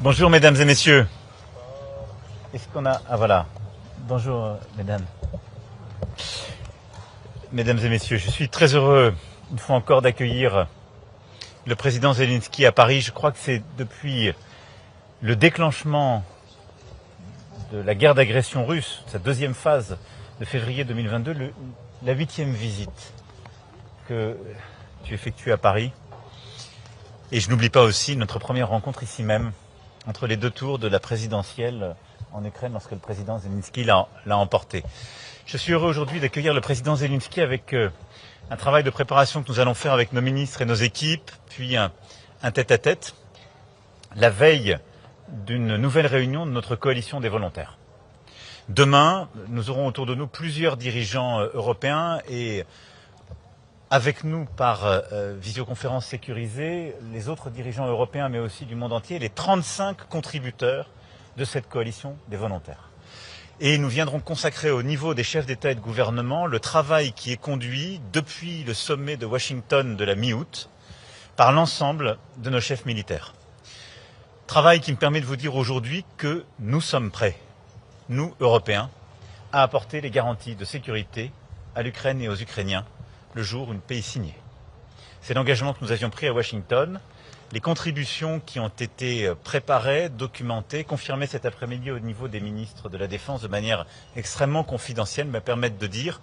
Bonjour mesdames et messieurs. Est-ce qu'on a... Ah voilà. Bonjour mesdames. Mesdames et messieurs, je suis très heureux une fois encore d'accueillir le président Zelensky à Paris. Je crois que c'est depuis le déclenchement de la guerre d'agression russe, sa deuxième phase de février 2022, le- la huitième visite que tu effectues à Paris. Et je n'oublie pas aussi notre première rencontre ici même, entre les deux tours de la présidentielle en Ukraine, lorsque le président Zelensky l'a emporté. Je suis heureux aujourd'hui d'accueillir le président Zelensky avec euh, un travail de préparation que nous allons faire avec nos ministres et nos équipes, puis un un tête-à-tête, la veille d'une nouvelle réunion de notre coalition des volontaires. Demain, nous aurons autour de nous plusieurs dirigeants euh, européens et avec nous par euh, euh, visioconférence sécurisée les autres dirigeants européens mais aussi du monde entier, les 35 contributeurs de cette coalition des volontaires. Et nous viendrons consacrer au niveau des chefs d'État et de gouvernement le travail qui est conduit depuis le sommet de Washington de la mi-août par l'ensemble de nos chefs militaires. Travail qui me permet de vous dire aujourd'hui que nous sommes prêts, nous, Européens, à apporter les garanties de sécurité à l'Ukraine et aux Ukrainiens le jour où une paix est signée. C'est l'engagement que nous avions pris à Washington. Les contributions qui ont été euh, préparées, documentées, confirmées cet après-midi au niveau des ministres de la Défense de manière extrêmement confidentielle me permettent de dire,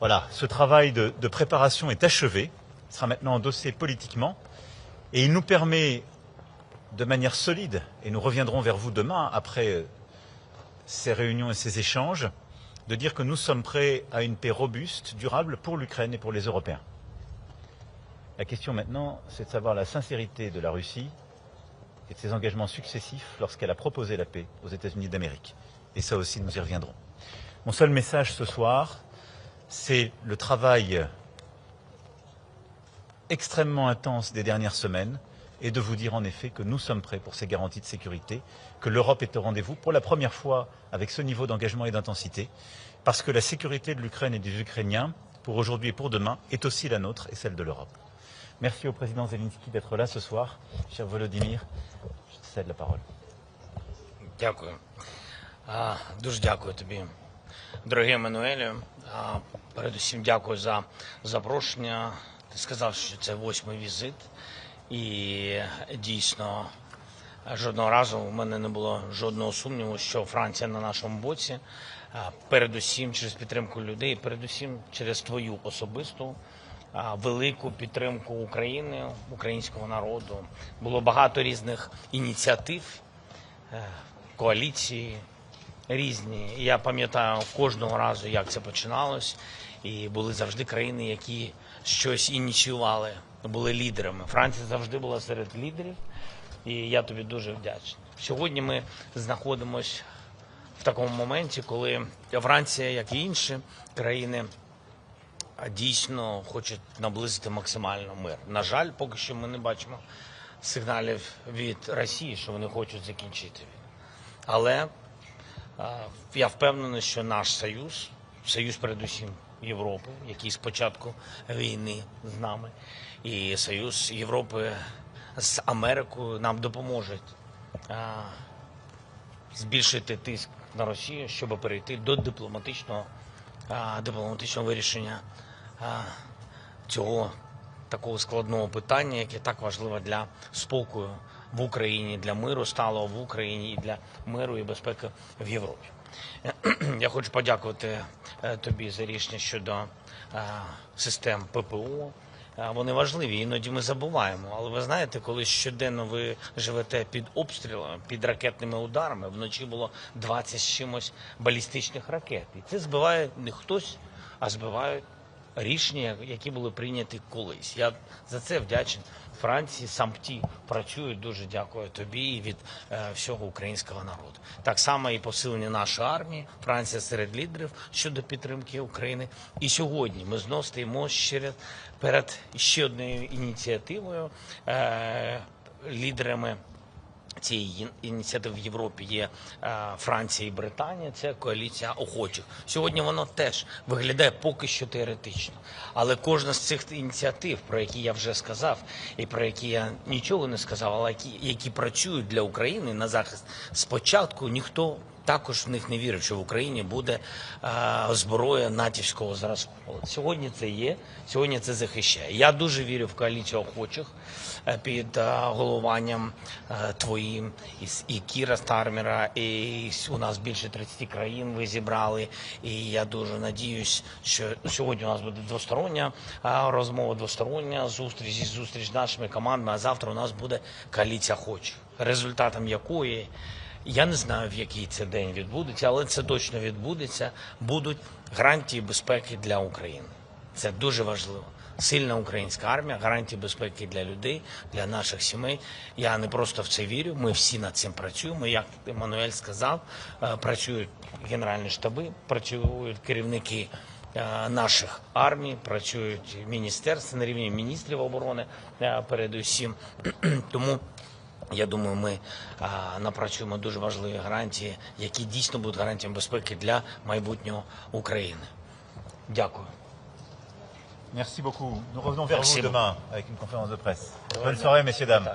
voilà, ce travail de, de préparation est achevé, il sera maintenant endossé politiquement, et il nous permet de manière solide, et nous reviendrons vers vous demain après euh, ces réunions et ces échanges, de dire que nous sommes prêts à une paix robuste, durable pour l'Ukraine et pour les Européens. La question maintenant, c'est de savoir la sincérité de la Russie et de ses engagements successifs lorsqu'elle a proposé la paix aux États-Unis d'Amérique. Et ça aussi, nous y reviendrons. Mon seul message ce soir, c'est le travail extrêmement intense des dernières semaines et de vous dire en effet que nous sommes prêts pour ces garanties de sécurité, que l'Europe est au rendez-vous pour la première fois avec ce niveau d'engagement et d'intensité, parce que la sécurité de l'Ukraine et des Ukrainiens, pour aujourd'hui et pour demain, est aussi la nôtre et celle de l'Europe. Merci au président Zelensky d'être là ce soir. Cher Volodymyr, je te cède la parole. Дякую. А, Дуже дякую тобі, дорогий Еммануелю. А, Передусім дякую за запрошення. Ти сказав, що це восьмий візит. І дійсно жодного разу у мене не було жодного сумніву, що Франція на нашому боці. Передусім через підтримку людей, передусім через твою особисту велику підтримку України, українського народу. Було багато різних ініціатив е, коаліції різні. Я пам'ятаю кожного разу, як це починалось, і були завжди країни, які щось ініціювали, були лідерами. Франція завжди була серед лідерів, і я тобі дуже вдячний. Сьогодні ми знаходимося в такому моменті, коли Франція, як і інші країни, дійсно хочуть наблизити максимально мир. На жаль, поки що ми не бачимо сигналів від Росії, що вони хочуть закінчити війну. Але я впевнений, що наш союз, союз передусім Європи, який з початку війни з нами, і союз Європи з Америкою нам допоможуть збільшити тиск на Росію, щоб перейти до дипломатичного, дипломатичного вирішення цього такого складного питання, яке так важливе для спокою в Україні, для миру сталого в Україні і для миру і безпеки в Європі. Я хочу подякувати е, тобі за рішення щодо е, систем ППО. Е, Вони важливі, іноді ми забуваємо. Але ви знаєте, коли щоденно ви живете під обстрілами, під ракетними ударами, вночі було 20 з чимось балістичних ракет. І це збиває не хтось, а збивають рішення, які були прийняті колись. Я за це вдячний Франції, сам ті працюють. Дуже дякую тобі і від е, всього українського народу. Так само і посилення нашої армії. Франція серед лідерів щодо підтримки України. І сьогодні ми знов стоїмо ще перед ще однією ініціативою е, лідерами цієї ініціативи в Європі є е, Франція і Британія. Це коаліція охочих. Сьогодні воно теж виглядає поки що теоретично. Але кожна з цих ініціатив, про які я вже сказав, і про які я нічого не сказав, але які, які працюють для України на захист, спочатку ніхто. Також в них не вірив, що в Україні буде е, зброя натівського зразку. Сьогодні це є, сьогодні це захищає. Я дуже вірю в коаліцію охочих е, під е, головуванням е, твоїм і, і Кіра Стармера, і у нас більше 30 країн ви зібрали. І я дуже надіюсь, що сьогодні у нас буде двостороння е, розмова, двостороння зустріч і зустріч з нашими командами. А завтра у нас буде коаліція охочих, результатом якої. Я не знаю, в який це день відбудеться, але це точно відбудеться. Будуть гарантії безпеки для України. Це дуже важливо. Сильна українська армія, гарантії безпеки для людей, для наших сімей. Я не просто в це вірю. Ми всі над цим працюємо. Як Еммануель сказав, е, працюють генеральні штаби, працюють керівники е, наших армій, працюють міністерства на рівні міністрів оборони е, передусім. Тому я думаю, ми а, напрацюємо дуже важливі гарантії, які дійсно будуть гарантіями безпеки для майбутнього України. Дякую. Merci beaucoup. Nous revenons vers Merci vous demain avec une conférence de presse. Bonne soirée, messieurs, dames.